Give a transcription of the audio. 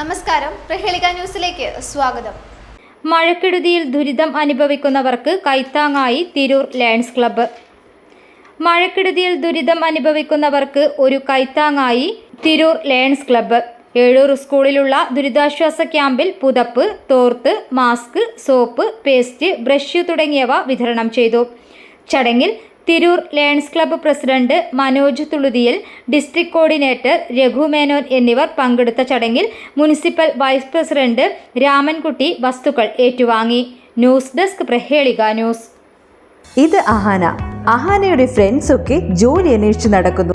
നമസ്കാരം. പ്രഹേളിക ന്യൂസിലേക്ക് സ്വാഗതം. മഴക്കെടുതിയിൽ ദുരിതം അനുഭവിക്കുന്നവർക്ക് കൈത്താങ്ങായി തിരൂർ ലയൺസ് ക്ലബ്ബ്. മഴക്കെടുതിയിൽ ദുരിതം അനുഭവിക്കുന്നവർക്ക് ഒരു കൈത്താങ്ങായി തിരൂർ ലയൺസ് ക്ലബ്ബ്. ഏഴൂർ സ്കൂളിലുള്ള ദുരിതാശ്വാസ ക്യാമ്പിൽ പുതപ്പ് തോർത്ത് മാസ്ക് സോപ്പ് പേസ്റ്റ് ബ്രഷ് തുടങ്ങിയവ വിതരണം ചെയ്തു. ചടങ്ങിൽ Tirur lions club president Manoj തുളുതിയിൽ district coordinator Raghu Menon എന്നിവർ പങ്കെടുത്ത ചടങ്ങിൽ മുനിസിപ്പൽ വൈസ് പ്രസിഡന്റ് രാമൻകുട്ടി വസ്തുക്കൾ ഏറ്റുവാങ്ങി. News desk Prahelika news. ഇത് അഹാന. അഹാനയുടെ ഫ്രണ്ട്സ് ഒക്കെ ജോലി അന്വേഷിച്ച് നടക്കുന്നു.